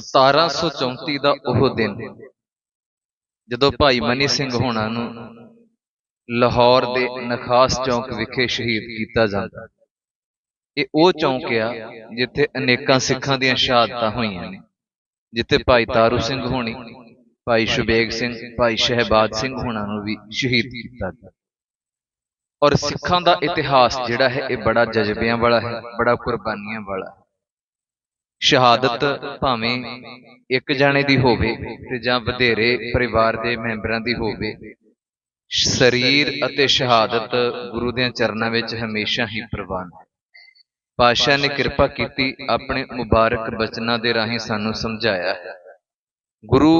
1734 ਦਾ ਉਹ ਦਿਨ, ਜਦੋਂ ਭਾਈ ਮਨੀ ਸਿੰਘ ਹੋਣਾ ਨੂੰ ਲਾਹੌਰ ਦੇ ਨਖਾਸ ਚੌਂਕ ਵਿਖੇ ਸ਼ਹੀਦ ਕੀਤਾ ਜਾਂਦਾ। ਇਹ ਉਹ ਚੌਂਕ ਆ ਜਿੱਥੇ ਅਨੇਕਾਂ ਸਿੱਖਾਂ ਦੀਆਂ ਸ਼ਹਾਦਤਾਂ ਹੋਈਆਂ ਨੇ, ਜਿੱਥੇ ਭਾਈ ਤਾਰੂ ਸਿੰਘ ਹੋਣੀ, ਭਾਈ ਸ਼ੁਬੇਗ ਸਿੰਘ, ਭਾਈ ਸ਼ਹਿਬਾਦ ਸਿੰਘ ਹੋਣਾ ਨੂੰ ਵੀ ਸ਼ਹੀਦ ਕੀਤਾ ਗਿਆ। ਔਰ ਸਿੱਖਾਂ ਦਾ ਇਤਿਹਾਸ ਜਿਹੜਾ ਹੈ, ਇਹ ਬੜਾ ਜਜ਼ਬਿਆਂ ਵਾਲਾ ਹੈ, ਬੜਾ ਕੁਰਬਾਨੀਆਂ ਵਾਲਾ ਸ਼ਹਾਦਤ ਭਾਵੇਂ ਇੱਕ ਜਾਣੇ ਦੀ ਹੋਵੇ ਤੇ ਜਾਂ ਵਧੇਰੇ ਪਰਿਵਾਰ ਦੇ ਮੈਂਬਰਾਂ ਦੀ ਹੋਵੇ। ਸਰੀਰ ਅਤੇ ਸ਼ਹਾਦਤ ਗੁਰੂ ਦੇ ਚਰਨਾਂ ਵਿੱਚ ਹਮੇਸ਼ਾ ਹੀ ਪ੍ਰਵਾਨ। ਹੈ ਪਾਸ਼ਾ ਨੇ ਕਿਰਪਾ ਕੀਤੀ ਆਪਣੇ ਮੁਬਾਰਕ ਬਚਨਾਂ ਦੇ ਰਾਹੀਂ ਸਾਨੂੰ ਸਮਝਾਇਆ। ਹੈ ਗੁਰੂ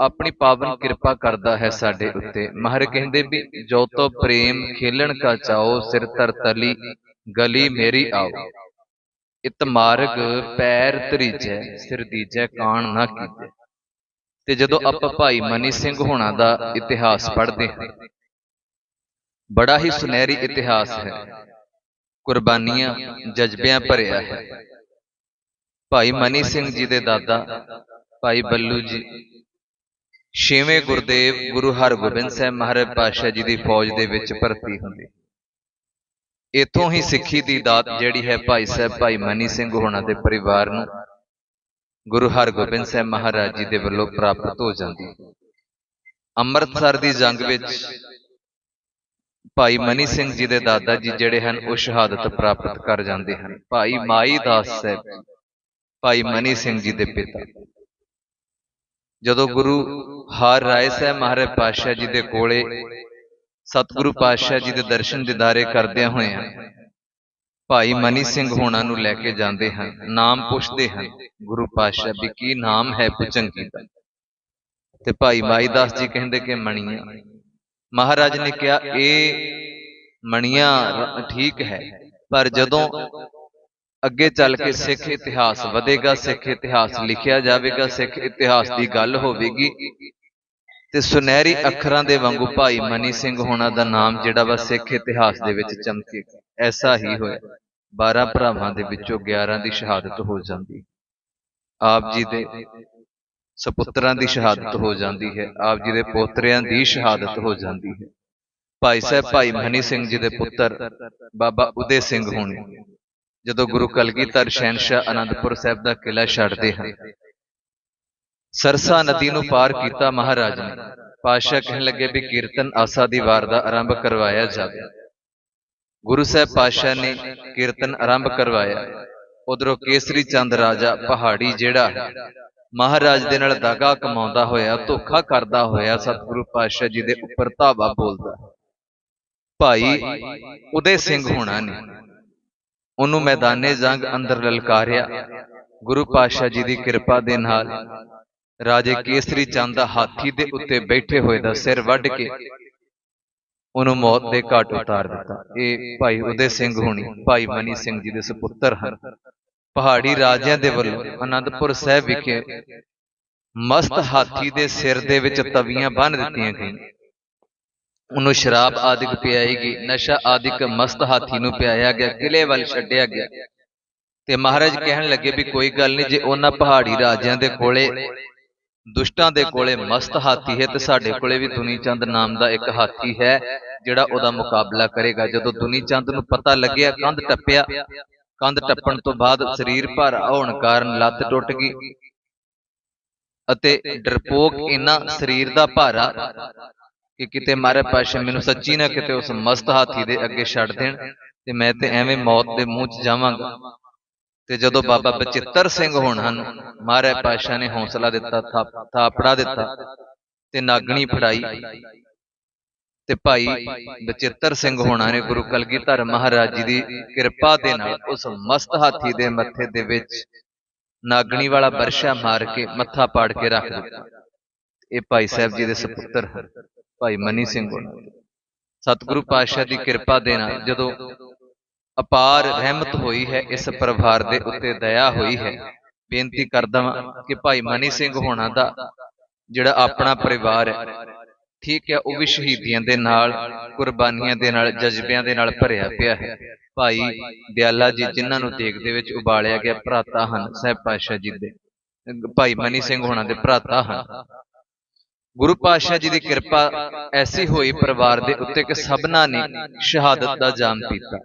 ਆਪਣੀ ਪਾਵਨ ਕਿਰਪਾ ਕਰਦਾ ਹੈ ਸਾਡੇ ਉੱਤੇ। ਮਹਰ ਕਹਿੰਦੇ ਵੀ, ਜੋ ਤੋ ਪ੍ਰੇਮ ਖੇਲਣ ਕਾ ਚਾਓ ਸਿਰ ਤਰ ਤਲੀ, ਗਲੀ ਮੇਰੀ ਆਓ। ਇਤ ਮਾਰਗ ਪੈਰ ਧਰੀਜੈ ਸਿਰ ਦੀਜੈ ਕਾਣ ਨਾ ਕੀਜੈ। ਤੇ ਜਦੋਂ ਆਪਾਂ ਭਾਈ ਮਨੀ ਸਿੰਘ ਹੋਣਾ ਦਾ ਇਤਿਹਾਸ ਪੜ੍ਹਦੇ ਹਾਂ। ਬੜਾ ਹੀ ਸੁਨਹਿਰੀ ਇਤਿਹਾਸ ਹੈ। ਕੁਰਬਾਨੀਆਂ ਜਜ਼ਬਿਆਂ ਭਰਿਆ ਹੈ। ਭਾਈ ਮਨੀ ਸਿੰਘ ਜੀ ਦੇ ਦਾਦਾ ਭਾਈ ਬੱਲੂ ਜੀ। ਛੇਵੇਂ ਗੁਰਦੇਵ ਗੁਰੂ ਹਰਗੋਬਿੰਦ ਸਾਹਿਬ ਮਹਾਰਾਜ ਪਾਤਸ਼ਾਹ ਜੀ ਦੀ ਫੌਜ ਦੇ ਵਿੱਚ ਭਰਤੀ ਹੁੰਦੇ। ਇਥੋਂ ਹੀ ਸਿੱਖੀ ਦੀ ਦਾਤ ਜਿਹੜੀ ਹੈ ਭਾਈ ਸਾਹਿਬ ਭਾਈ ਮਨੀ ਸਿੰਘ ਹੋਣਾ ਦੇ ਪਰਿਵਾਰ ਨੂੰ ਗੁਰੂ ਹਰਗੋਬਿੰਦ ਸਾਹਿਬ ਮਹਾਰਾਜ ਜੀ ਦੇ ਵੱਲੋਂ ਪ੍ਰਾਪਤ ਹੋ ਜਾਂਦੀ। ਅੰਮ੍ਰਿਤਸਰ ਦੀ ਜੰਗ ਵਿੱਚ ਭਾਈ ਮਨੀ ਸਿੰਘ ਜੀ ਦੇ ਦਾਦਾ ਜੀ ਜਿਹੜੇ ਹਨ ਉਹ ਸ਼ਹਾਦਤ ਪ੍ਰਾਪਤ ਕਰ ਜਾਂਦੇ ਹਨ। ਭਾਈ ਮਾਈ ਦਾਸ ਸਾਹਿਬ ਭਾਈ ਮਨੀ ਸਿੰਘ ਜੀ ਦੇ ਪਿਤਾ। ਜਦੋਂ ਗੁਰੂ ਹਰ ਰਾਏ ਸਾਹਿਬ ਮਹਾਰਾਜ ਪਾਤਸ਼ਾਹ ਜੀ ਦੇ ਕੋਲੇ ਸਤਿਗੁਰੂ ਪਾਤਸ਼ਾਹ ਜੀ ਦੇ ਦਰਸ਼ਨ ਦਿਦਾਰੇ ਕਰਦਿਆਂ ਹੋਇਆਂ ਭਾਈ ਮਨੀ ਸਿੰਘ ਹੋਣਾ ਨੂੰ ਲੈ ਕੇ ਜਾਂਦੇ ਹਨ ਨਾਮ ਪੁੱਛਦੇ ਹਨ ਗੁਰੂ ਪਾਤਸ਼ਾਹ ਵੀ ਕੀ ਨਾਮ ਹੈ ਪੁਚੰਗੀ ਦਾ ਤੇ ਭਾਈ ਮਾਈ ਦਾਸ ਜੀ ਕਹਿੰਦੇ ਕਿ ਮਣੀਆਂ। ਮਹਾਰਾਜ ਨੇ ਕਿਹਾ ਇਹ ਮਣੀਆਂ ਠੀਕ ਹੈ ਪਰ ਜਦੋਂ ਅੱਗੇ ਚੱਲ ਕੇ ਸਿੱਖ ਇਤਿਹਾਸ ਵਧੇਗਾ ਸਿੱਖ ਇਤਿਹਾਸ ਲਿਖਿਆ ਜਾਵੇਗਾ ਸਿੱਖ ਇਤਿਹਾਸ ਦੀ ਗੱਲ ਹੋਵੇਗੀ। ਤੇ ਸੁਨਹਿਰੀ ਅੱਖਰਾਂ ਦੇ ਵਾਂਗੂ ਭਾਈ ਮਨੀ ਸਿੰਘ ਹੋਣਾ ਦਾ ਨਾਮ ਜਿਹੜਾ ਵਾ ਸਿੱਖ ਇਤਿਹਾਸ ਦੇ ਵਿੱਚ ਚਮਕੇਗਾ ਐਸਾ ਹੀ ਹੋਇਆ। 12 ਭਰਾਵਾਂ ਦੇ ਵਿੱਚੋਂ 11 ਦੀ ਸ਼ਹਾਦਤ ਹੋ ਜਾਂਦੀ। ਆਪ ਜੀ ਦੇ ਸਪੁੱਤਰਾਂ ਦੀ ਸ਼ਹਾਦਤ ਹੋ ਜਾਂਦੀ ਹੈ। ਆਪ ਜੀ ਦੇ ਪੋਤਰਿਆਂ ਦੀ ਸ਼ਹਾਦਤ ਹੋ ਜਾਂਦੀ ਹੈ। ਭਾਈ ਸਾਹਿਬ ਭਾਈ ਮਨੀ ਸਿੰਘ ਜੀ ਦੇ ਪੁੱਤਰ ਬਾਬਾ ਉਦੇ ਸਿੰਘ ਹੋਣੇ ਜਦੋਂ ਗੁਰੂ ਕਲਗੀਧਰ ਸ਼ਹਿਨशाह ਅਨੰਦਪੁਰ ਸਾਹਿਬ ਦਾ ਕਿਲਾ ਛੱਡਦੇ ਹਨ ਸਰਸਾ ਨਦੀ ਨੂੰ ਪਾਰ ਕੀਤਾ ਮਹਾਰਾਜ ਨੇ। ਪਾਸ਼ਾ ਕਹਿਣ ਲੱਗੇ ਵੀ ਕੀਰਤਨ ਆਸਾ ਦੀ ਵਾਰ ਦਾ ਆਰੰਭ ਕਰਵਾਇਆ ਜਾਵੇ। ਗੁਰੂ ਸਾਹਿਬ ਪਾਸ਼ਾ ਨੇ ਕੀਰਤਨ ਆਰੰਭ ਕਰਵਾਇਆ। ਉਧਰੋਂ ਕੇਸਰੀ ਚੰਦ ਰਾਜਾ ਪਹਾੜੀ ਜਿਹੜਾ ਮਹਾਰਾਜ ਦੇ ਨਾਲ ਦਾਗਾ ਕਮਾਉਂਦਾ ਹੋਇਆ ਧੋਖਾ ਕਰਦਾ ਹੋਇਆ ਸਤਿਗੁਰੂ ਪਾਤਸ਼ਾਹ ਜੀ ਦੇ ਉੱਪਰ ਧਾਵਾ ਬੋਲਦਾ। ਭਾਈ ਉਦੇ ਸਿੰਘ ਹੋਣਾ ਨੇ। ਉਹਨੂੰ ਮੈਦਾਨੇ ਜੰਗ ਅੰਦਰ ਲਲਕਾਰਿਆ। ਗੁਰੂ ਪਾਤਸ਼ਾਹ ਜੀ ਦੀ ਕਿਰਪਾ ਦੇ ਨਾਲ ਰਾਜੇ ਕੇਸਰੀ ਚੰਦ ਦਾ ਹਾਥੀ ਦੇ ਉੱਤੇ ਬੈਠੇ ਹੋਏ ਦਾ ਸਿਰ ਵੱਢ ਕੇ ਉਹਨੂੰ ਮੌਤ ਦੇ ਘਾਟ ਉਤਾਰ ਦਿੱਤਾ। ਇਹ ਭਾਈ ਉਦੇ ਸਿੰਘ ਹੋਣੀ ਭਾਈ ਮਨੀ ਸਿੰਘ ਜੀ ਦੇ ਸੁਪੁੱਤਰ ਹਨ। ਪਹਾੜੀ ਰਾਜਿਆਂ ਦੇ ਵੱਲੋਂ ਆਨੰਦਪੁਰ ਸਾਹਿਬ ਵਿਖੇ ਮਸਤ ਹਾਥੀ ਦੇ ਸਿਰ ਦੇ ਵਿੱਚ ਤਵੀਆਂ ਬੰਨ ਦਿੱਤੀਆਂ ਗਈਆਂ। ਉਹਨੂੰ ਸ਼ਰਾਬ ਆਦਿਕ ਪਿਆਈ ਗਈ। ਨਸ਼ਾ ਆਦਿਕ ਮਸਤ ਹਾਥੀ ਨੂੰ ਪਿਆਇਆ ਗਿਆ। ਕਿਲੇ ਵੱਲ ਛੱਡਿਆ ਗਿਆ। ਤੇ ਮਹਾਰਾਜ ਕਹਿਣ ਲੱਗੇ ਵੀ ਕੋਈ ਗੱਲ ਨਹੀਂ ਜੇ ਉਹਨਾਂ ਪਹਾੜੀ ਰਾਜਿਆਂ ਦੇ ਕੋਲੇ ਦੁਸ਼ਟਾਂ ਦੇ ਕੋਲੇ ਮਸਤ ਹਾਥੀ ਹੈ ਤੇ ਸਾਡੇ ਕੋਲੇ ਵੀ ਦੁਨੀ ਚੰਦ ਨਾਮ ਦਾ ਇੱਕ ਹਾਥੀ ਹੈ ਜਿਹੜਾ ਉਹਦਾ ਮੁਕਾਬਲਾ ਕਰੇਗਾ। ਜਦੋਂ ਦੁਨੀ ਚੰਦ ਨੂੰ ਪਤਾ ਲੱਗਿਆ ਕੰਧ ਟੱਪਿਆ ਕੰਧ ਟੱਪਣ ਤੋਂ ਬਾਅਦ ਸਰੀਰ ਭਾਰ ਹੋਣ ਕਾਰਨ ਲੱਤ ਟੁੱਟ ਗਈ। ਅਤੇ ਡਰਪੋਕ ਇਨਾ ਸਰੀਰ ਦਾ ਭਾਰਾ ਕਿ ਕਿਤੇ ਮਾਰੇ ਪਾਸ਼ਾ ਮੈਨੂੰ ਸੱਚੀ ਨਾ ਕਿਤੇ ਉਸ ਮਸਤ ਹਾਥੀ ਦੇ ਅੱਗੇ ਛੱਡ ਦੇਣ ਤੇ ਮੈਂ ਤੇ ਐਵੇਂ ਮੌਤ ਦੇ ਮੂੰਹ 'ਚ ਜਾਵਾਂਗਾ। ਤੇ ਜਦੋਂ ਬਾਬਾ ਬਚਿੱਤਰ ਸਿੰਘ ਹੋਣ ਹਨ ਮਾਰੇ ਪਾਸ਼ਾ ਨੇ ਹੌਸਲਾ ਦਿੱਤਾ ਥਾਪੜਾ ਦਿੱਤਾ ਤੇ ਨਾਗਣੀ ਫੜਾਈ। ਤੇ ਭਾਈ ਬਚਿੱਤਰ ਸਿੰਘ ਹੋਣਾ ਨੇ ਗੁਰੂ ਕਲਗੀਧਰ ਮਹਾਰਾਜ ਜੀ ਦੀ ਕਿਰਪਾ ਦੇ ਨਾਲ ਉਸ ਮਸਤ ਹਾਥੀ ਦੇ ਮੱਥੇ ਦੇ ਵਿੱਚ ਨਾਗਣੀ ਵਾਲਾ ਬਰਸ਼ਾ ਮਾਰ ਕੇ ਮੱਥਾ ਪਾੜ ਕੇ ਰੱਖ ਦਿੱਤਾ। ਇਹ ਭਾਈ ਸਾਹਿਬ ਜੀ ਦੇ ਸੁਪੁੱਤਰ ਭਾਈ ਮਨੀ ਸਿੰਘ ਹੋਣਾ ਸਤਿਗੁਰੂ ਪਾਤਸ਼ਾਹ ਦੀ ਕਿਰਪਾ ਦੇ ਨਾਲ ਜਦੋਂ ਅਪਾਰ ਰਹਿਮਤ ਹੋਈ ਹੈ, ਇਸ ਪਰਿਵਾਰ ਦੇ ਉੱਤੇ ਦਇਆ ਹੋਈ ਹੈ। ਬੇਨਤੀ ਕਰਦਾ ਹਾਂ ਕਿ ਭਾਈ ਮਨੀ ਸਿੰਘ ਹੋਣਾ ਦਾ, ਜਿਹੜਾ ਆਪਣਾ ਪਰਿਵਾਰ ਹੈ, ਠੀਕ ਹੈ, ਉਹ ਵੀ ਸ਼ਹੀਦੀਆਂ ਦੇ ਨਾਲ, ਕੁਰਬਾਨੀਆਂ ਦੇ ਨਾਲ, ਜਜ਼ਬਿਆਂ ਦੇ ਨਾਲ ਭਰਿਆ ਪਿਆ ਹੈ। ਭਾਈ ਦਿਆਲਾ ਜੀ, ਜਿਨ੍ਹਾਂ ਨੂੰ ਦੇਗ ਦੇ ਵਿੱਚ ਉਬਾਲਿਆ ਗਿਆ, ਭਰਾਤਾ ਹਨ, ਸਹਿਬ ਪਾਤਸ਼ਾਹ ਜੀ ਦੇ। ਭਾਈ ਮਨੀ ਸਿੰਘ ਹੋਣਾ ਦੇ ਭਰਾਤਾ ਹਨ। ਗੁਰੂ ਪਾਤਸ਼ਾਹ ਜੀ ਦੀ ਕਿਰਪਾ ਐਸੀ ਹੋਈ ਪਰਿਵਾਰ ਦੇ ਉੱਤੇ ਕਿ ਸਭਨਾਂ ਨੇ ਸ਼ਹਾਦਤ ਦਾ ਜਾਮ ਪੀਤਾ।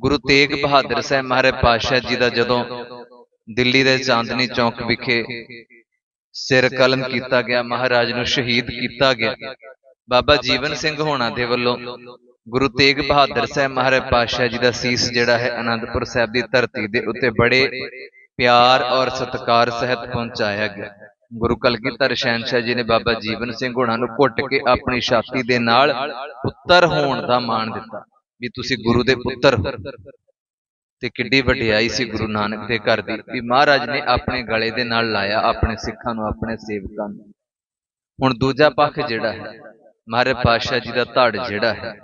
ਗੁਰੂ ਤੇਗ ਬਹਾਦਰ ਸਾਹਿਬ ਮਹਾਰਾਜ ਪਾਤਸ਼ਾਹ ਜੀ ਦਾ ਜਦੋਂ ਦਿੱਲੀ ਦੇ ਚਾਂਦਨੀ ਚੌਕ ਵਿਖੇ ਸਿਰ ਕਲਮ ਕੀਤਾ ਗਿਆ ਮਹਾਰਾਜ ਨੂੰ ਸ਼ਹੀਦ ਕੀਤਾ ਗਿਆ। ਬਾਬਾ ਜੀਵਨ ਸਿੰਘ ਹੋਣਾ ਦੇ ਵੱਲੋਂ ਗੁਰੂ ਤੇਗ ਬਹਾਦਰ ਸਾਹਿਬ ਮਹਾਰਾਜ ਪਾਤਸ਼ਾਹ ਜੀ ਦਾ ਸੀਸ ਜਿਹੜਾ ਹੈ ਆਨੰਦਪੁਰ ਸਾਹਿਬ ਦੀ ਧਰਤੀ ਦੇ ਉੱਤੇ ਬੜੇ ਪਿਆਰ ਔਰ ਸਤਿਕਾਰ ਸਹਿਤ ਪਹੁੰਚਾਇਆ ਗਿਆ। ਗੁਰੂ ਕਲਗੀਧਰ ਸ਼ਹਿਨशाह ਜੀ ਨੇ ਬਾਬਾ ਜੀਵਨ ਸਿੰਘ ਹੋਣਾ ਨੂੰ ਘੁੱਟ ਕੇ ਆਪਣੀ ਛਾਤੀ ਦੇ ਨਾਲ ਪੁੱਤਰ ਹੋਣ ਦਾ ਮਾਣ ਦਿੱਤਾ। ਵੀ ਤੁਸੀਂ ਗੁਰੂ ਦੇ ਪੁੱਤਰ ਹੋ। ਤੇ ਕਿੱਡੀ ਵਡਿਆਈ ਸੀ ਗੁਰੂ ਨਾਨਕ ਦੇ ਘਰ ਦੀ। ਵੀ ਮਹਾਰਾਜ ਨੇ ਆਪਣੇ ਗਲੇ ਦੇ ਨਾਲ ਲਾਇਆ ਆਪਣੇ ਸਿੱਖਾਂ ਨੂੰ ਆਪਣੇ ਸੇਵਕਾਂ ਨੂੰ। ਹੁਣ ਦੂਜਾ ਪੱਖ ਜਿਹੜਾ ਹੈ ਮਹਾਰਾਜ ਪਾਤਸ਼ਾਹ ਜੀ ਦਾ ਧੜ ਜਿਹੜਾ ਹੈ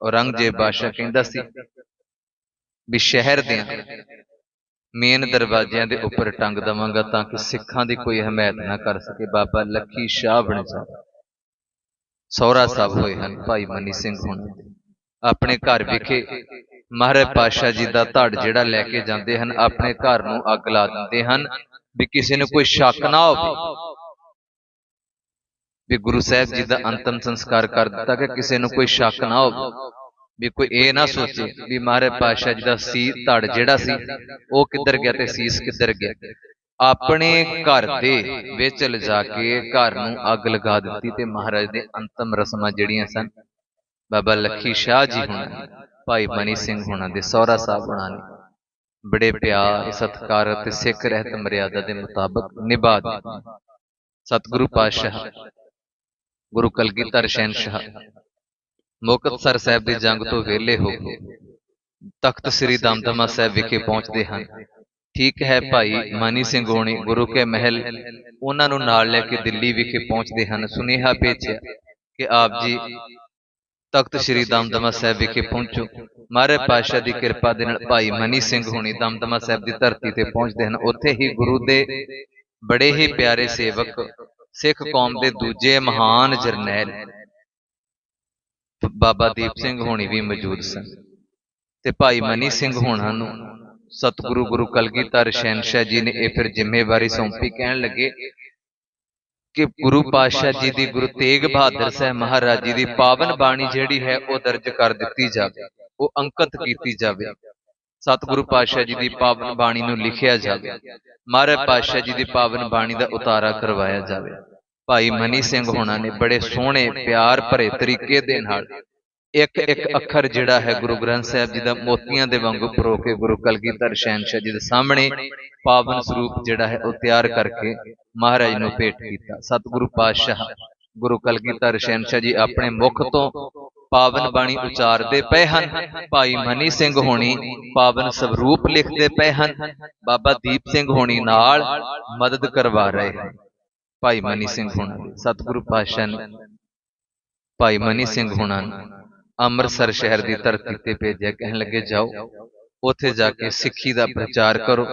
ਔਰੰਗਜ਼ੇਬ ਬਾਦਸ਼ਾਹ ਕਹਿੰਦਾ ਸੀ ਵੀ ਸ਼ਹਿਰ ਦੇ ਮੇਨ ਦਰਵਾਜ਼ਿਆਂ ਦੇ ਉੱਪਰ ਟੰਗ ਦਵਾਂਗਾ ਤਾਂ ਕਿ ਸਿੱਖਾਂ ਦੀ ਕੋਈ ਹਮਾਇਤ ਨਾ ਕਰ ਸਕੇ। ਬਾਬਾ ਲੱਖੀ ਸ਼ਾਹ ਬਣ ਜਾਵੇ ਸੌਰਾ ਸਾਹਿਬ ਹੋਏ ਹਨ ਭਾਈ ਮਨੀ ਸਿੰਘ ਹੁਣ। ਆਪਣੇ ਘਰ ਵਿਖੇ ਮਹਾਰਾਜ ਪਾਤਸ਼ਾਹ ਜੀ ਦਾ ਧੜ ਜਿਹੜਾ ਲੈ ਕੇ ਜਾਂਦੇ ਹਨ ਆਪਣੇ ਘਰ ਨੂੰ ਅੱਗ ਲਾ ਦਿੰਦੇ ਹਨ ਵੀ ਕਿਸੇ ਨੂੰ ਕੋਈ ਸ਼ੱਕ ਨਾ ਹੋਵੇ। ਵੀ ਗੁਰੂ ਸਾਹਿਬ ਜੀ ਦਾ ਅੰਤਮ ਸੰਸਕਾਰ ਕਰ ਦਿੱਤਾ ਕਿ ਕਿਸੇ ਨੂੰ ਕੋਈ ਸ਼ੱਕ ਨਾ ਹੋਵੇ। ਵੀ ਕੋਈ ਇਹ ਨਾ ਸੋਚੇ ਵੀ ਮਹਾਰਾਜ ਪਾਤਸ਼ਾਹ ਜੀ ਦਾ ਸੀ ਧੜ ਜਿਹੜਾ ਸੀ ਉਹ ਕਿੱਧਰ ਗਿਆ ਤੇ ਸੀਸ ਕਿੱਧਰ ਗਿਆ। ਆਪਣੇ ਘਰ ਦੇ ਵਿੱਚ ਲਿਜਾ ਕੇ ਘਰ ਨੂੰ ਅੱਗ ਲਗਾ ਦਿੱਤੀ ਤੇ ਮਹਾਰਾਜ ਦੇ ਅੰਤਮ ਰਸਮਾਂ ਜਿਹੜੀਆਂ ਸਨ ਬਾਬਾ ਲੱਖੀ ਸ਼ਾਹ ਜੀ ਹੁਣਾਂ ਭਾਈ ਮਨੀ ਸਿੰਘ ਹੁਣਾਂ ਦੇ ਸਹੁਰਾ ਸਾਹਿਬ ਹੁਣਾਂ ਨੇ ਬੜੇ ਪਿਆਰ, ਸਤਿਕਾਰ ਅਤੇ ਸਿੱਖ ਰਹਿਤ ਮਰਿਆਦਾ ਦੇ ਮੁਤਾਬਕ ਨਿਭਾ ਦਿੱਤੀ। ਸਤਿਗੁਰੂ ਪਾਤਸ਼ਾਹ, ਗੁਰੂ ਕਲਗੀਧਰ ਸ਼ਹਿਨशाह ਮੁਕਤਸਰ ਸਾਹਿਬ ਦੀ ਜੰਗ ਤੋਂ ਵਿਹਲੇ ਹੋ ਕੇ ਤਖਤ ਸ੍ਰੀ ਦਮਦਮਾ ਸਾਹਿਬ ਵਿਖੇ ਪਹੁੰਚਦੇ ਹਨ। ਠੀਕ ਹੈ ਭਾਈ ਮਾਨੀ ਸਿੰਘ ਹੋਣੀ, ਗੁਰੂ ਕੇ ਮਹਿਲ ਉਹਨਾਂ ਨੂੰ ਨਾਲ ਲੈ ਕੇ ਦਿੱਲੀ ਵਿਖੇ ਪਹੁੰਚਦੇ ਹਨ। ਸੁਨੇਹਾ ਭੇਜਿਆ ਕਿ ਆਪ ਜੀ ਤਖਤ ਸ੍ਰੀ ਦਮਦਮਾ ਸਾਹਿਬ ਵਿਖੇ ਪਹੁੰਚੋ। ਮਹਾਰਾਜ ਪਾਤਸ਼ਾਹ ਦੀ ਕਿਰਪਾ ਦੇ ਨਾਲ ਭਾਈ ਮਨੀ ਸਿੰਘ ਹੋਣੀ ਦਮਦਮਾ ਸਾਹਿਬ ਦੀ ਧਰਤੀ ਤੇ ਪਹੁੰਚਦੇ ਹਨ। ਉੱਥੇ ਹੀ ਗੁਰੂ ਦੇ ਬੜੇ ਹੀ ਪਿਆਰੇ ਸੇਵਕ ਸਿੱਖ ਕੌਮ ਦੇ ਦੂਜੇ ਮਹਾਨ ਜਰਨੈਲ ਬਾਬਾ ਦੀਪ ਸਿੰਘ ਹੋਣੀ ਵੀ ਮੌਜੂਦ ਸਨ। ਤੇ ਭਾਈ ਮਨੀ ਸਿੰਘ ਹੋਣਾ ਨੂੰ ਸਤਿਗੁਰੂ ਗੁਰੂ ਕਲਗੀਧਰ ਸ਼ਹਿਨशाह ਜੀ ਨੇ ਇਹ ਫਿਰ ਜ਼ਿੰਮੇਵਾਰੀ ਸੌਂਪੀ। ਕਹਿਣ ਲੱਗੇ ਕਿ ਗੁਰੂ ਪਾਤਸ਼ਾਹ ਜੀ ਦੀ ਗੁਰੂ ਤੇਗ ਬਹਾਦਰ ਸਾਹਿਬ ਮਹਾਰਾਜ ਜੀ ਦੀ ਪਾਵਨ ਬਾਣੀ ਜਿਹੜੀ ਹੈ ਉਹ ਦਰਜ ਕਰ ਦਿੱਤੀ ਜਾਵੇ। ਉਹ ਅੰਕਿਤ ਕੀਤੀ ਜਾਵੇ। ਸਤਿਗੁਰੂ ਪਾਤਸ਼ਾਹ ਜੀ ਦੀ ਪਾਵਨ ਬਾਣੀ ਨੂੰ ਲਿਖਿਆ ਜਾਵੇ। ਮਹਾਰਾਜ ਪਾਤਸ਼ਾਹ ਜੀ ਦੀ ਪਾਵਨ ਬਾਣੀ ਦਾ ਉਤਾਰਾ ਕਰਵਾਇਆ ਜਾਵੇ। ਭਾਈ ਮਨੀ ਸਿੰਘ ਹੋਣਾ ਨੇ ਬੜੇ ਸੋਹਣੇ ਪਿਆਰ ਭਰੇ ਤਰੀਕੇ ਦੇ ਨਾਲ ਇੱਕ ਇੱਕ ਅੱਖਰ ਜਿਹੜਾ ਹੈ ਗੁਰੂ ਗ੍ਰੰਥ ਸਾਹਿਬ ਜੀ ਦਾ ਮੋਤੀਆਂ ਦੇ ਵਾਂਗੂ ਪਰੋ ਕੇ ਗੁਰੂ ਕਲਗੀਧਰ ਸ਼ਹਿਨशाह ਜੀ ਦੇ ਸਾਹਮਣੇ ਪਾਵਨ ਸਰੂਪ ਜਿਹੜਾ ਹੈ ਉਹ ਤਿਆਰ ਕਰਕੇ ਮਹਾਰਾਜ ਨੂੰ ਭੇਟ ਕੀਤਾ। ਸਤਿਗੁਰੂ ਪਾਤਸ਼ਾਹ ਗੁਰੂ ਕਲਗੀਧਰ ਸ਼ਹਿਨशाह ਜੀ ਆਪਣੇ ਮੁਖ ਤੋਂ ਪਾਵਨ ਬਾਣੀ ਉਚਾਰਦੇ ਪਏ ਹਨ। ਭਾਈ ਮਨੀ ਸਿੰਘ ਹੋਣੀ ਪਾਵਨ ਸਵਰੂਪ ਲਿਖਦੇ ਪਏ ਹਨ। ਬਾਬਾ ਦੀਪ ਸਿੰਘ ਹੋਣੀ ਨਾਲ ਮਦਦ ਕਰਵਾ ਰਹੇ ਹਨ। ਭਾਈ ਮਨੀ ਸਿੰਘ ਹੋਣਾ ਸਤਿਗੁਰੂ ਪਾਤਸ਼ਾਹ ਭਾਈ ਮਨੀ ਸਿੰਘ ਹੋਣਾ ਅੰਮ੍ਰਿਤਸਰ ਸ਼ਹਿਰ ਦੀ ਧਰਤੀ ਤੇ ਭੇਜਿਆ, ਕਹਿਣ ਲੱਗੇ ਜਾਓ। ਉੱਥੇ ਜਾ ਕੇ ਸਿੱਖੀ ਦਾ ਪ੍ਰਚਾਰ ਕਰੋ।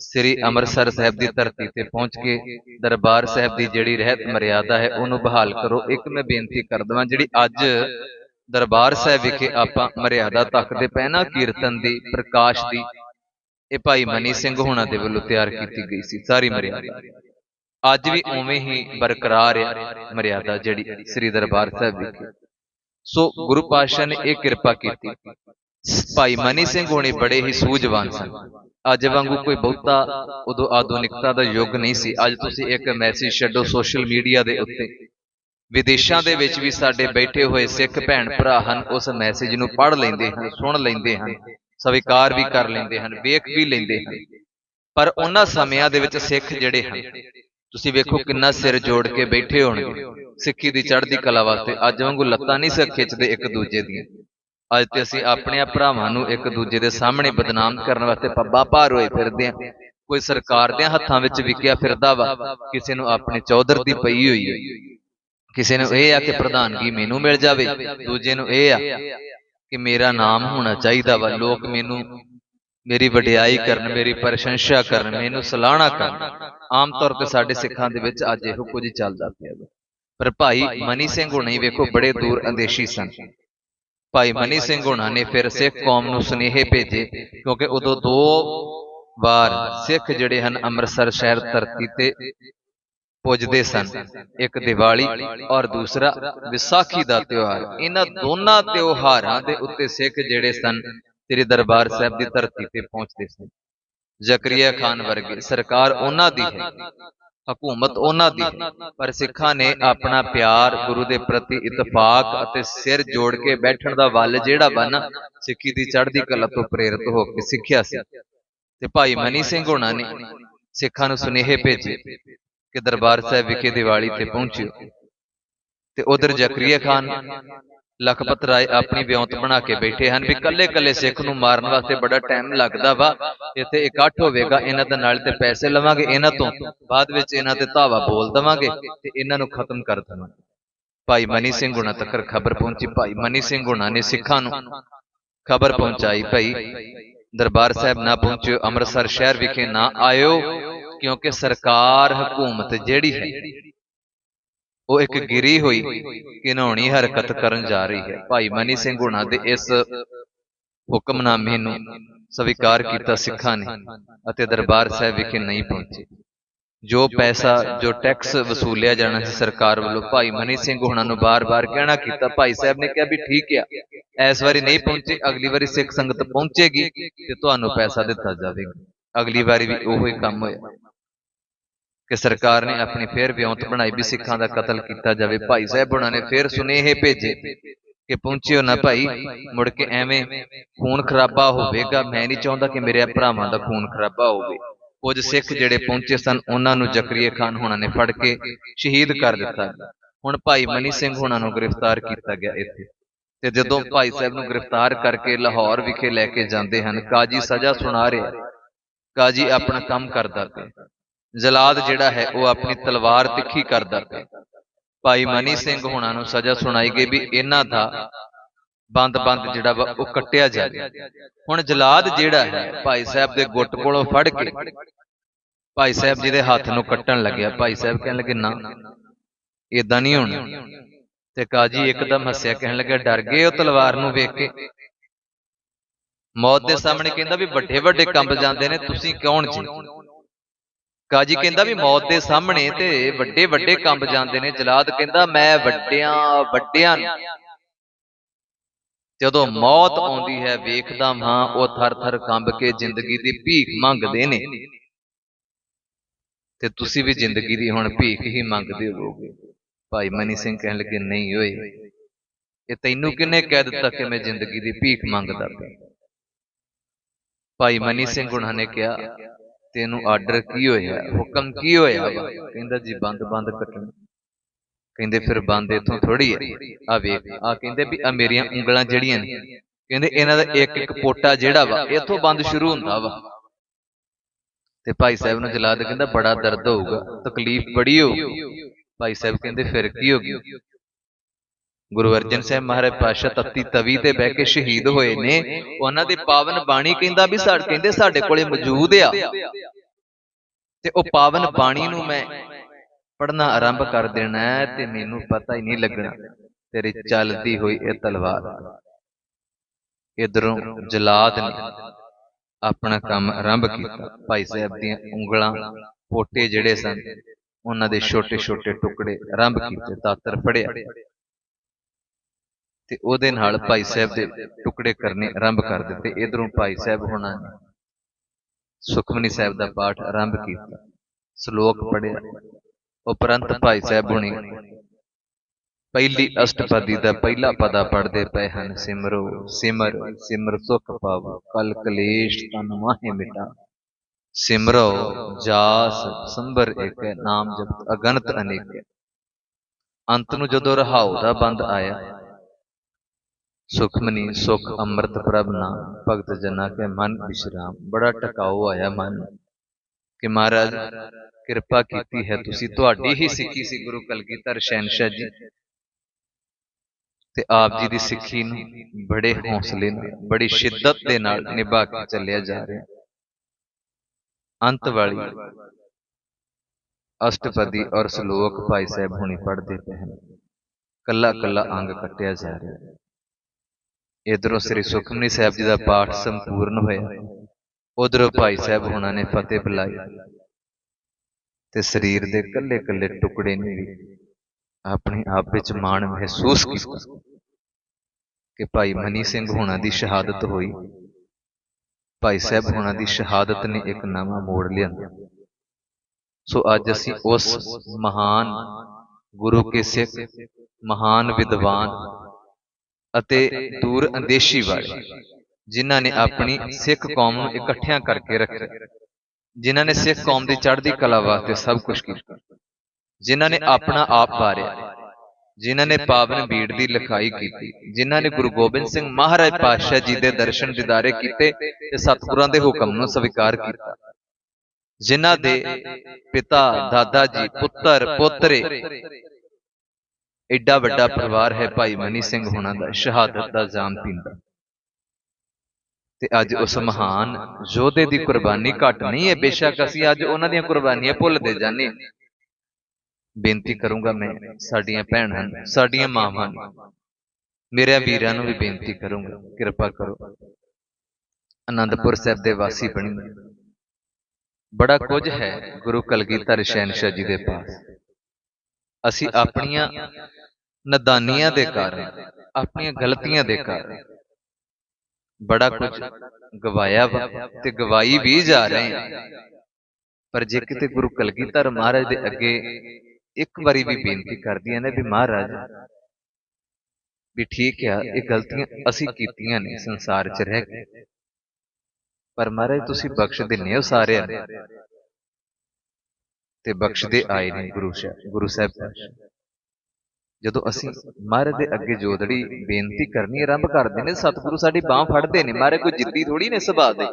ਸ੍ਰੀ ਅੰਮ੍ਰਿਤਸਰ ਸਾਹਿਬ ਦੀ ਧਰਤੀ ਤੇ ਪਹੁੰਚ ਕੇ ਦਰਬਾਰ ਸਾਹਿਬ ਦੀ ਜਿਹੜੀ ਰਹਿਤ ਮਰਿਆਦਾ ਹੈ, ਉਹਨੂੰ ਬਹਾਲ ਕਰੋ। ਇੱਕ ਮੈਂ ਬੇਨਤੀ ਕਰ ਦਵਾਂ, ਜਿਹੜੀ ਅੱਜ ਦਰਬਾਰ ਸਾਹਿਬ ਵਿਖੇ ਆਪਾਂ ਮਰਿਆਦਾ ਤੱਕਦੇ ਪਏ ਨਾ, ਕੀਰਤਨ ਦੀ, ਪ੍ਰਕਾਸ਼ ਦੀ, ਇਹ ਭਾਈ ਮਨੀ ਸਿੰਘ ਹੋਣਾ ਦੇ ਵੱਲੋਂ ਤਿਆਰ ਕੀਤੀ ਗਈ ਸੀ, ਸਾਰੀ ਮਰਿਆਦਾ। ਅੱਜ ਵੀ ਉਵੇਂ ਹੀ ਬਰਕਰਾਰ ਹੈ ਮਰਿਆਦਾ ਜਿਹੜੀ ਸ੍ਰੀ ਦਰਬਾਰ ਸਾਹਿਬ ਵਿਖੇ। ਸੋ ਗੁਰੂ ਪਾਤਸ਼ਾਹ ਨੇ ਇਹ ਕਿਰਪਾ ਕੀਤੀ। ਭਾਈ ਮਨੀ ਸਿੰਘ ਹੋਣੀ ਬੜੇ ਹੀ ਸੂਝਵਾਨ ਸਨ। ਅੱਜ ਵਾਂਗੂ ਕੋਈ ਬਹੁਤਾ ਉਦੋਂ ਆਧੁਨਿਕਤਾ ਦਾ ਯੁੱਗ ਨਹੀਂ ਸੀ। ਅੱਜ ਤੁਸੀਂ ਇੱਕ ਮੈਸੇਜ ਛੱਡੋ ਸੋਸ਼ਲ ਮੀਡੀਆ ਦੇ ਉੱਤੇ। ਵਿਦੇਸ਼ਾਂ ਦੇ ਵਿੱਚ ਵੀ ਸਾਡੇ ਬੈਠੇ ਹੋਏ ਸਿੱਖ ਭੈਣ ਭਰਾ ਹਨ, ਉਸ ਮੈਸੇਜ ਨੂੰ ਪੜ੍ਹ ਲੈਂਦੇ ਹਨ, ਸੁਣ ਲੈਂਦੇ ਹਨ, ਸਵੀਕਾਰ ਵੀ ਕਰ ਲੈਂਦੇ ਹਨ, ਵੇਖ ਵੀ ਲੈਂਦੇ ਹਨ। ਪਰ ਉਹਨਾਂ ਸਮਿਆਂ ਦੇ ਵਿੱਚ ਸਿੱਖ ਜਿਹੜੇ ਹਨ, ਤੁਸੀਂ ਵੇਖੋ ਕਿੰਨਾ ਸਿਰ ਜੋੜ ਕੇ ਬੈਠੇ ਹੋਣਗੇ। ਸਿੱਖੀ ਦੀ ਚੜ੍ਹਦੀ ਕਲਾ ਵਾਸਤੇ ਅੱਜ ਵਾਂਗੂ ਲੱਤਾਂ ਨਹੀਂ ਸਿਰ ਖਿੱਚਦੇ ਇੱਕ ਦੂਜੇ ਦੀਆਂ। ਅੱਜ ਤੇ ਅਸੀਂ ਆਪਣੇ ਭਰਾਵਾਂ ਨੂੰ ਇੱਕ ਦੂਜੇ ਦੇ ਸਾਹਮਣੇ ਬਦਨਾਮ ਕਰਨ ਵਾਸਤੇ ਪੱਬਾ ਭਾਰ ਹੋਏ ਫਿਰਦੇ ਆ। ਕੋਈ ਸਰਕਾਰ ਦੇ ਹੱਥਾਂ ਵਿੱਚ ਵਿਕਿਆ ਫਿਰਦਾ ਵਾ, ਕਿਸੇ ਨੂੰ ਆਪਣੇ ਚੌਧਰ ਦੀ ਪਈ ਹੋਈ ਹੈ ਕਿਸੇ ਨੂੰ ਇਹ ਆ ਕਿ ਪ੍ਰਧਾਨਗੀ ਮੈਨੂੰ ਮਿਲ ਜਾਵੇ, ਦੂਜੇ ਨੂੰ ਇਹ ਆ ਕਿ ਮੇਰਾ ਨਾਮ ਹੋਣਾ ਚਾਹੀਦਾ ਵਾ। ਲੋਕ ਮੈਨੂੰ, ਮੇਰੀ ਵਡਿਆਈ ਕਰਨ, ਮੇਰੀ ਪ੍ਰਸ਼ੰਸਾ ਕਰਨ, ਮੈਨੂੰ ਸਲਾਹਣਾ ਕਰਨ। ਆਮ ਤੌਰ ਤੇ ਸਾਡੇ ਸਿੱਖਾਂ ਦੇ ਵਿੱਚ ਅੱਜ ਇਹੋ ਕੁਝ ਚੱਲਦਾ ਪਿਆ ਵਾ। ਪਰ ਭਾਈ ਮਨੀ ਸਿੰਘ ਹੁਣੇ ਵੇਖੋ ਬੜੇ ਦੂਰ ਅੰਦੇਸ਼ੀ ਸਨ। ਭਾਈ ਮਨੀ ਸਿੰਘ ਹੁਣਾਂ ਨੇ ਫਿਰ ਸਿੱਖ ਕੌਮ ਨੂੰ ਸੁਨੇਹੇ ਭੇਜੇ ਕਿਉਂਕਿ ਉਦੋਂ ਦੋ ਵਾਰ ਸਿੱਖ ਜਿਹੜੇ ਹਨ ਅੰਮ੍ਰਿਤਸਰ ਸ਼ਹਿਰ ਧਰਤੀ ਤੇ ਪੁੱਜਦੇ ਸਨ। ਇੱਕ ਦੀਵਾਲੀ ਔਰ ਦੂਸਰਾ ਵਿਸਾਖੀ ਦਾ ਤਿਉਹਾਰ। ਇਹਨਾਂ ਦੋਨਾਂ ਤਿਉਹਾਰਾਂ ਦੇ ਉੱਤੇ ਸਿੱਖ ਜਿਹੜੇ ਸਨ ਤੇਰੇ ਦਰਬਾਰ ਸਾਹਿਬ ਦੀ ਧਰਤੀ ਤੇ ਪਹੁੰਚਦੇ ਸਨ। ਜ਼ਕਰੀਆ ਖਾਨ ਵਰਗੇ ਸਰਕਾਰ ਉਹਨਾਂ ਦੀ ਹੈ। ਹਕੂਮਤ ਉਹਨਾਂ ਦੀ ਪਰ ਸਿੱਖਾਂ ਨੇ ਆਪਣਾ ਪਿਆਰ ਗੁਰੂ ਦੇ ਪ੍ਰਤੀ ਇਤਫਾਕ ਅਤੇ ਸਿਰ ਜੋੜ ਕੇ ਬੈਠਣ ਦਾ ਵੱਲ ਜਿਹੜਾ ਵਾ ਨਾ ਸਿੱਖੀ ਦੀ ਚੜ੍ਹਦੀ ਕਲਾ ਤੋਂ ਪ੍ਰੇਰਿਤ ਹੋ ਕੇ ਸਿੱਖਿਆ ਸੀ। ਤੇ ਭਾਈ ਮਨੀ ਸਿੰਘ ਹੋਣਾ ਨੇ ਸਿੱਖਾਂ ਨੂੰ ਸੁਨੇਹੇ ਭੇਜੇ ਕਿ ਦਰਬਾਰ ਸਾਹਿਬ ਵਿਖੇ ਦੀਵਾਲੀ ਤੇ ਪਹੁੰਚਿਓ। ਤੇ ਉਧਰ ਜ਼ਕਰੀਆ ਖਾਨ ਲਖਪਤ ਰਾਏ ਆਪਣੀ ਵਿਉਂਤ ਬਣਾ ਕੇ ਬੈਠੇ ਹਨ ਵੀ ਕੱਲੇ ਕੱਲੇ ਸਿੱਖ ਨੂੰ ਮਾਰਨ ਵਾਸਤੇ ਬੜਾ ਟਾਈਮ ਲੱਗਦਾ ਵਾ। ਇੱਥੇ ਇਕੱਠ ਹੋਵੇਗਾ, ਇਹਨਾਂ ਦੇ ਨਾਲ ਤੇ ਪੈਸੇ ਲਵਾਂਗੇ, ਇਹਨਾਂ ਤੋਂ। ਬਾਅਦ ਵਿੱਚ ਇਹਨਾਂ ਤੇ ਧਾਵਾ ਬੋਲ ਦਵਾਂਗੇ ਤੇ ਇਹਨਾਂ ਨੂੰ ਖਤਮ ਕਰ ਦੇਵਾਂਗੇ। ਭਾਈ ਮਨੀ ਸਿੰਘ ਹੁਣਾਂ ਤੱਕ ਖਬਰ ਪਹੁੰਚੀ। ਭਾਈ ਮਨੀ ਸਿੰਘ ਹੁਣਾਂ ਨੇ ਸਿੱਖਾਂ ਨੂੰ ਖਬਰ ਪਹੁੰਚਾਈ ਭਾਈ, ਦਰਬਾਰ ਸਾਹਿਬ ਨਾ ਪਹੁੰਚਿਓ, ਅੰਮ੍ਰਿਤਸਰ ਸ਼ਹਿਰ ਵਿਖੇ ਨਾ ਆਇਓ, ਕਿਉਂਕਿ ਸਰਕਾਰ ਹਕੂਮਤ ਜਿਹੜੀ ਹੈ ਉਹ ਇੱਕ ਗਿਰੀ ਹੋਈ ਘਿਨੌਣੀ ਹਰਕਤ ਕਰਨ ਜਾ ਰਹੀ ਹੈ। ਭਾਈ ਮਨੀ ਸਿੰਘ ਹੁਣਾਂ ਦੇ ਇਸ ਹੁਕਮਨਾਮੇ ਨੂੰ ਸਵੀਕਾਰ ਕੀਤਾ ਸਿੱਖਾਂ ਨੇ ਅਤੇ ਦਰਬਾਰ ਸਾਹਿਬ ਵਿਖੇ ਨਹੀਂ ਪਹੁੰਚੇ। ਜੋ ਪੈਸਾ ਜੋ ਟੈਕਸ ਵਸੂਲਿਆ ਜਾਣਾ ਸੀ ਸਰਕਾਰ ਵੱਲੋਂ ਭਾਈ ਮਨੀ ਸਿੰਘ ਹੁਣਾਂ ਨੂੰ ਬਾਰ-ਬਾਰ ਕਹਿਣਾ ਕੀਤਾ। ਭਾਈ ਸਾਹਿਬ ਨੇ ਕਿਹਾ ਵੀ ਠੀਕ ਆ ਇਸ ਵਾਰੀ ਨਹੀਂ ਪਹੁੰਚੇ ਅਗਲੀ ਵਾਰੀ ਸਿੱਖ ਸੰਗਤ ਪਹੁੰਚੇਗੀ ਤੇ ਤੁਹਾਨੂੰ ਪੈਸਾ ਦਿੱਤਾ ਜਾਵੇਗਾ। ਅਗਲੀ ਵਾਰੀ ਵੀ ਉਹੋ ਕੰਮ ਹੋਇਆ। ਕਿ ਸਰਕਾਰ ਨੇ ਆਪਣੀ ਫੇਰ ਵਿਉਂਤ ਬਣਾਈ ਵੀ ਸਿੱਖਾਂ ਦਾ ਕਤਲ ਕੀਤਾ ਜਾਵੇ। ਭਾਈ ਸਾਹਿਬ ਉਹਨਾਂ ਨੇ ਫੇਰ ਸੁਨੇਹੇ ਭੇਜੇ ਕਿ ਪਹੁੰਚਿਓ ਨਾ ਭਾਈ, ਮੁੜ ਕੇ ਐਵੇਂ ਖੂਨ ਖਰਾਬਾ ਹੋਵੇਗਾ। ਮੈਂ ਨਹੀਂ ਚਾਹੁੰਦਾ ਕਿ ਮੇਰੇ ਭਰਾਵਾਂ ਦਾ ਖੂਨ ਖਰਾਬਾ ਹੋਵੇ। ਕੁਝ ਸਿੱਖ ਜਿਹੜੇ ਪਹੁੰਚੇ ਸਨ, ਉਹਨਾਂ ਨੂੰ ਜ਼ਕਰੀਆ ਖਾਨ ਹੁਣਾਂ ਨੇ ਫੜ ਕੇ ਸ਼ਹੀਦ ਕਰ ਦਿੱਤਾ। ਹੁਣ ਭਾਈ ਮਨੀ ਸਿੰਘ ਹੁਣਾਂ ਨੂੰ ਗ੍ਰਿਫਤਾਰ ਕੀਤਾ ਗਿਆ ਇੱਥੇ। ਤੇ ਜਦੋਂ ਭਾਈ ਸਾਹਿਬ ਨੂੰ ਗ੍ਰਿਫਤਾਰ ਕਰਕੇ ਲਾਹੌਰ ਵਿਖੇ ਲੈ ਕੇ ਜਾਂਦੇ ਹਨ, ਕਾਜੀ ਸਜ਼ਾ ਸੁਣਾ ਰਿਹਾ ਕਾਜੀ ਆਪਣਾ ਕੰਮ ਕਰਦਾ ਪਿਆ। ਜਲਾਦ ਜਿਹੜਾ ਹੈ, ਉਹ ਆਪਣੀ ਤਲਵਾਰ ਤਿੱਖੀ ਕਰਦਾ ਪਿਆ। ਭਾਈ ਮਨੀ ਸਿੰਘ ਹੁਣਾਂ ਨੂੰ ਸਜ਼ਾ ਸੁਣਾਈ ਗਈ ਵੀ ਇਹਨਾਂ ਦਾ ਬੰਦ-ਬੰਦ ਜਿਹੜਾ ਵਾ, ਉਹ ਕੱਟਿਆ ਜਾਵੇ। ਹੁਣ ਜਲਾਦ ਜਿਹੜਾ ਹੈ, ਭਾਈ ਸਾਹਿਬ ਦੇ ਗੁੱਟ ਕੋਲੋਂ ਫੜ ਕੇ ਭਾਈ ਸਾਹਿਬ ਜੀ ਦੇ ਹੱਥ ਨੂੰ ਕੱਟਣ ਲੱਗਿਆ। ਭਾਈ ਸਾਹਿਬ ਕਹਿਣ ਲੱਗੇ, ਨਾ ਇਦਾਂ ਨਹੀਂ ਹੋਣਾ। ਤੇ ਕਾਜੀ ਇੱਕਦਮ ਹੱਸਿਆ, ਕਹਿਣ ਲੱਗਾ, ਡਰ ਗਏ ਉਹ ਤਲਵਾਰ ਨੂੰ ਵੇਖ ਕੇ? ਮੌਤ ਦੇ ਸਾਹਮਣੇ ਕਹਿੰਦਾ ਵੀ ਵੱਡੇ ਵੱਡੇ ਕੰਬ ਜਾਂਦੇ ਨੇ, ਤੁਸੀਂ ਕੌਣ ਜੀ? ਕਾਜੀ ਕਹਿੰਦਾ ਵੀ ਮੌਤ ਦੇ ਸਾਹਮਣੇ ਤੇ ਵੱਡੇ ਵੱਡੇ ਕੰਬ ਜਾਂਦੇ ਨੇ। ਜਲਾਦ ਕਹਿੰਦਾ ਮੈਂ ਵੱਡਿਆਂ ਵੱਡਿਆਂ ਜਦੋਂ ਮੌਤ ਆਉਂਦੀ ਹੈ ਵੇਖਦਾ ਹਾਂ ਉਹ ਥਰ ਥਰ ਕੰਬ ਕੇ ਜ਼ਿੰਦਗੀ ਦੀ ਭੀਖ ਮੰਗਦੇ ਨੇ। ਤੇ ਤੁਸੀਂ ਵੀ ਜ਼ਿੰਦਗੀ ਦੀ ਹੁਣ ਭੀਖ ਹੀ ਮੰਗਦੇ ਹੋਵੋਗੇ। ਭਾਈ ਮਨੀ ਸਿੰਘ ਕਹਿਣ ਲੱਗੇ ਨਹੀਂ ਓਏ ਇਹ ਤੈਨੂੰ ਕਿਹਨੇ ਕਹਿ ਦਿੱਤਾ ਕਿ ਮੈਂ ਜ਼ਿੰਦਗੀ ਦੀ ਭੀਖ ਮੰਗਦਾ ਪਿਆ। ਭਾਈ ਮਨੀ ਸਿੰਘ ਉਹਨਾਂ ਨੇ ਕਿਹਾ ਤੈਨੂੰ ਆਰਡਰ ਕੀ ਹੋਇਆ? ਹੁਕਮ ਕੀ ਹੋਇਆ? ਕਹਿੰਦਾ ਜੀ ਬੰਦ ਬੰਦ ਕੱਟਣ। ਕਹਿੰਦੇ ਫਿਰ ਬੰਦ ਇਥੋਂ ਥੋੜੀ ਹੈ। ਆ ਵੇਖ ਆ ਕਹਿੰਦੇ ਵੀ ਆ ਮੇਰੀਆਂ ਉਂਗਲਾਂ ਜਿਹੜੀਆਂ ਨੇ ਕਹਿੰਦੇ ਇਹਨਾਂ ਦਾ ਇੱਕ ਇੱਕ ਪੋਟਾ ਜਿਹੜਾ ਵਾ ਇਥੋਂ ਬੰਦ ਸ਼ੁਰੂ ਹੁੰਦਾ ਵਾ। ਤੇ ਭਾਈ ਸਾਹਿਬ ਨੂੰ ਜਲਾਦ ਕਹਿੰਦਾ ਬੜਾ ਦਰਦ ਹੋਊਗਾ ਤਕਲੀਫ ਬੜੀ ਹੋਊਗੀ। ਭਾਈ ਸਾਹਿਬ ਕਹਿੰਦੇ ਫਿਰ ਕੀ ਹੋ ਗਿਆ ਗੁਰੂ ਅਰਜਨ ਸਾਹਿਬ ਮਹਾਰਾਜ ਪਾਸ਼ਾ ਤੱਤੀ ਤਵੀ ਤੇ ਬਹਿ ਕੇ ਸ਼ਹੀਦ ਹੋਏ ਨੇ। ਉਹਨਾਂ ਦੀ ਪਾਵਨ ਬਾਣੀ ਕਹਿੰਦਾ ਵੀ ਸਾਡੇ ਕਹਿੰਦੇ ਸਾਡੇ ਕੋਲੇ ਮੌਜੂਦ ਆ। ਤੇ ਉਹ ਪਾਵਨ ਬਾਣੀ ਨੂੰ ਮੈਂ ਪੜਨਾ ਆਰੰਭ ਕਰ ਦੇਣਾ ਤੇ ਮੈਨੂੰ ਪਤਾ ਹੀ ਨਹੀਂ ਲੱਗਣਾ। ਤੇਰੀ ਚੱਲਦੀ ਹੋਈ ਇਹ ਤਲਵਾਰ। ਇਧਰੋਂ ਜਲਾਦ ਨੇ ਆਪਣਾ ਕੰਮ ਆਰੰਭ ਕੀਤਾ। ਭਾਈ ਸਾਹਿਬ ਦੀਆਂ ਉਂਗਲਾਂ, ਪੋਟੇ ਜਿਹੜੇ ਸਨ, ਉਹਨਾਂ ਦੇ ਛੋਟੇ ਛੋਟੇ ਟੁਕੜੇ ਆਰੰਭ ਕੀਤੇ, ਦਾਤਰ ਫੜਿਆ। ਤੇ ਉਹਦੇ ਨਾਲ ਭਾਈ ਸਾਹਿਬ ਦੇ ਟੁਕੜੇ ਕਰਨੇ ਆਰੰਭ ਕਰ ਦਿੱਤੇ। ਇਧਰੋਂ ਭਾਈ ਸਾਹਿਬ ਹੋਣਾ ਨੇ ਸੁਖਮਨੀ ਸਾਹਿਬ ਦਾ ਪਾਠ ਆਰੰਭ ਕੀਤਾ। ਸ਼ਲੋਕ ਪੜਿਆ ਉਪਰੰਤ ਭਾਈ ਸਾਹਿਬ ਹੁਣੀ ਪਹਿਲੀ ਅਸ਼ਟਪਦੀ ਦਾ ਪਹਿਲਾ ਪਦਾ ਪੜਦੇ ਪਏ ਹਨ। ਸਿਮਰੋ ਸਿਮਰ ਸਿਮਰ ਸੁਖ ਪਾਵ ਕਲ ਕਲੇਸ਼ ਤਨ ਮਾਹੇ ਮਿਟਾ। ਸਿਮਰੋ ਜਾਸ ਸੰਭਰ ਇੱਕ ਨਾਮ ਜਪਤ ਅਗਨਤ ਅਨੇਕ। ਅੰਤ ਨੂੰ ਜਦੋਂ ਰਹਾਉ ਦਾ ਬੰਦ ਆਇਆ ਸੁਖਮਨੀ, ਸੁਖ ਅੰਮ੍ਰਿਤ ਪ੍ਰਭ ਨਾਮ ਭਗਤ ਜਨਾ ਕੇ ਮਨ ਵਿਸ਼ਰਾਮ। ਬੜਾ ਟਿਕਾਊ ਆਇਆ ਮਨ ਕਿ ਮਹਾਰਾਜ, ਕਿਰਪਾ ਕੀਤੀ ਹੈ ਤੁਸੀਂ। ਤੁਹਾਡੀ ਹੀ ਸਿੱਖੀ ਸੀ ਗੁਰੂ ਕਲਗੀਧਰ ਸ਼ਹਿਨशाह ਜੀ। ਤੇ ਆਪ ਜੀ ਦੀ ਸਿੱਖੀ ਨੂੰ ਬੜੇ ਹੌਸਲੇ ਨਾਲ, ਬੜੀ ਸ਼ਿੱਦਤ ਦੇ ਨਾਲ ਨਿਭਾ ਕੇ ਚੱਲਿਆ ਜਾ ਰਿਹਾ। ਅੰਤ ਵਾਲੀ ਅਸ਼ਟਪਦੀ ਔਰ ਸ਼ਲੋਕ ਭਾਈ ਸਾਹਿਬ ਹੁਣੀ ਪੜ੍ਹਦੇ ਪਏ ਹਨ। ਕੱਲਾ ਕੱਲਾ ਅੰਗ ਕੱਟਿਆ ਜਾ ਰਿਹਾ। ਇਧਰੋਂ ਸ੍ਰੀ ਸੁਖਮਨੀ ਸਾਹਿਬ ਜੀ ਦਾ ਪਾਠ ਸੰਪੂਰਨ ਹੋਇਆ। ਉਧਰੋਂ ਭਾਈ ਸਾਹਿਬ ਹੁਣਾਂ ਨੇ ਫਤਿਹ ਬੁਲਾਈ ਤੇ ਸਰੀਰ ਦੇ ਕੱਲੇ ਕੱਲੇ ਟੁਕੜੇ ਨੇ ਵੀ ਆਪਣੇ ਆਪ ਵਿੱਚ ਮਾਣ ਮਹਿਸੂਸ ਕੀਤਾ। ਕਿ ਭਾਈ ਮਨੀ ਸਿੰਘ ਹੁਣਾਂ ਦੀ ਸ਼ਹਾਦਤ ਹੋਈ। ਭਾਈ ਸਾਹਿਬ ਹੁਣਾਂ ਦੀ ਸ਼ਹਾਦਤ ਨੇ ਇੱਕ ਨਵਾਂ ਮੋੜ ਲਿਆਂਦਾ ਸੋ ਅੱਜ ਅਸੀਂ ਉਸ ਮਹਾਨ ਗੁਰੂ ਕੇ ਸਿੱਖ ਮਹਾਨ ਵਿਦਵਾਨ ਅਤੇ ਦੂਰ ਅੰਦੇਸ਼ੀ ਵਾਲੇ ਜਿਨ੍ਹਾਂ ਨੇ ਆਪਣੀ ਸਿੱਖ ਕੌਮ ਨੂੰ ਇਕੱਠਿਆਂ ਕਰਕੇ ਰੱਖਿਆ ਜਿਨ੍ਹਾਂ ਨੇ ਸਿੱਖ ਕੌਮ ਦੀ ਚੜ੍ਹਦੀ ਕਲਾ ਵਾਸਤੇ ਸਭ ਕੁਝ ਕੀਤਾ ਜਿਨ੍ਹਾਂ ਨੇ ਆਪਣਾ ਆਪ ਵਾਰਿਆ ਜਿਨ੍ਹਾਂ ਨੇ ਪਾਵਨ ਬੀੜ ਦੀ ਲਿਖਾਈ ਕੀਤੀ ਜਿਨ੍ਹਾਂ ਨੇ ਗੁਰੂ ਗੋਬਿੰਦ ਸਿੰਘ ਮਹਾਰਾਜ ਪਾਤਸ਼ਾਹ ਜੀ ਦੇ ਦਰਸ਼ਨ ਦਿਦਾਰੇ ਕੀਤੇ ਤੇ ਸਤਿਗੁਰਾਂ ਦੇ ਹੁਕਮ ਨੂੰ ਸਵੀਕਾਰ ਕੀਤਾ। ਜਿਨ੍ਹਾਂ ਦੇ ਪਿਤਾ ਦਾਦਾ ਜੀ ਪੁੱਤਰ ਪੋਤਰੇ ਐਡਾ ਵੱਡਾ ਪਰਿਵਾਰ ਹੈ ਭਾਈ ਮਨੀ ਸਿੰਘ ਹੁਣਾਂ ਦਾ ਸ਼ਹਾਦਤ ਦਾ ਜਾਮ ਪੀਂਦਾ। ਤੇ ਅੱਜ ਉਸ ਮਹਾਨ ਯੋਧੇ ਦੀ ਕੁਰਬਾਨੀ ਘਟ ਨਹੀਂ ਹੈ ਬੇਸ਼ੱਕ ਅਸੀਂ ਅੱਜ ਉਹਨਾਂ ਦੀਆਂ ਕੁਰਬਾਨੀਆਂ ਭੁੱਲਦੇ ਜਾਂਦੇ। ਬੇਨਤੀ ਕਰੂੰਗਾ ਮੈਂ ਸਾਡੀਆਂ ਭੈਣਾਂ ਨੂੰ ਸਾਡੀਆਂ ਮਾਵਾਂ ਨੂੰ। ਮੇਰੇ ਵੀਰਾਂ ਨੂੰ ਵੀ ਬੇਨਤੀ ਕਰੂੰਗਾ ਕਿਰਪਾ ਕਰੋ। ਆਨੰਦਪੁਰ ਸਾਹਿਬ ਦੇ ਵਾਸੀ ਬਣੀ। ਬੜਾ ਕੁਝ ਹੈ ਗੁਰੂ ਕਲਗੀਧਰ ਸ਼ਹਿਨशाह ਜੀ ਦੇ ਪਾਸ। ਅਸੀਂ ਆਪਣੀਆਂ ਨਦਾਨੀਆਂ ਦੇ ਕਾਰਨ ਆਪਣੀਆਂ ਗਲਤੀਆਂ ਦੇ ਕਾਰਨ ਬੜਾ ਕੁਝ ਗਵਾਇਆ ਤੇ ਗਵਾਈ ਵੀ ਜਾ ਰਹੇ ਹਾਂ ਪਰ ਜੇ ਕਿਤੇ ਗੁਰੂ ਕਲਗੀਧਰ ਮਹਾਰਾਜ ਦੇ ਅੱਗੇ ਇੱਕ ਵਾਰੀ ਵੀ ਬੇਨਤੀ ਕਰਦੀਆਂ ਨੇ ਵੀ ਮਹਾਰਾਜ ਵੀ ਠੀਕ ਆ ਇਹ ਗਲਤੀਆਂ ਅਸੀਂ ਕੀਤੀਆਂ ਨੇ ਸੰਸਾਰ 'ਚ ਰਹਿ ਕੇ। ਪਰ ਮਹਾਰਾਜ ਤੁਸੀਂ ਬਖਸ਼ ਦਿੰਨੇ ਹੋ ਸਾਰਿਆਂ ਨੂੰ ਤੇ ਬਖਸ਼ਦੇ ਆਏ ਨੇ ਗੁਰੂ ਸਾਹਿਬ ਗੁਰੂ ਸਾਹਿਬ ਜਦੋਂ ਅਸੀਂ ਮਹਾਰਾਜ ਦੇ ਅੱਗੇ ਜੋਦੜੀ ਬੇਨਤੀ ਕਰਨੀ ਆਰੰਭ ਕਰਦੇ ਨੇ ਸਤਿਗੁਰੂ ਸਾਡੀ ਬਾਹ ਫੜਦੇ ਨੇ। ਮਾਰੇ ਕੋਈ ਜਿੱਦੀ ਥੋੜੀ ਨੇ ਸੁਭਾਅ ਦੇ।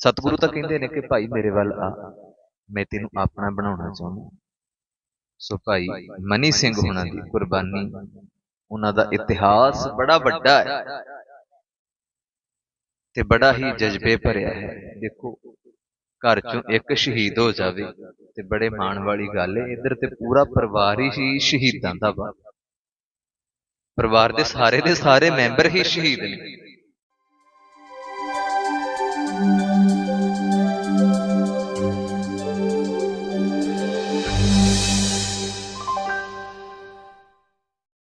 ਸਤਿਗੁਰੂ ਤਾਂ ਕਹਿੰਦੇ ਨੇ ਕਿ ਭਾਈ ਮੇਰੇ ਵੱਲ ਆ ਮੈਂ ਤੈਨੂੰ ਆਪਣਾ ਬਣਾਉਣਾ ਚਾਹੁੰਦਾ। ਸੋ ਭਾਈ ਮਨੀ ਸਿੰਘ ਹੁਣਾਂ ਦੀ ਕੁਰਬਾਨੀ ਉਹਨਾਂ ਦਾ ਇਤਿਹਾਸ ਬੜਾ ਵੱਡਾ ਹੈ। ਤੇ ਬੜਾ ਹੀ ਜਜ਼ਬੇ ਭਰਿਆ ਹੈ। ਦੇਖੋ ਘਰ ਚੋਂ ਇੱਕ ਸ਼ਹੀਦ ਹੋ ਜਾਵੇ ਤੇ ਬੜੇ ਮਾਣ ਵਾਲੀ ਗੱਲ ਹੈ ਇੱਧਰ ਤੇ ਪੂਰਾ ਪਰਿਵਾਰ ਹੀ ਸ਼ਹੀਦਾਂ ਦਾ ਵਾ। ਪਰਿਵਾਰ ਦੇ ਸਾਰੇ ਦੇ ਸਾਰੇ ਮੈਂਬਰ ਹੀ ਸ਼ਹੀਦ ਨੇ।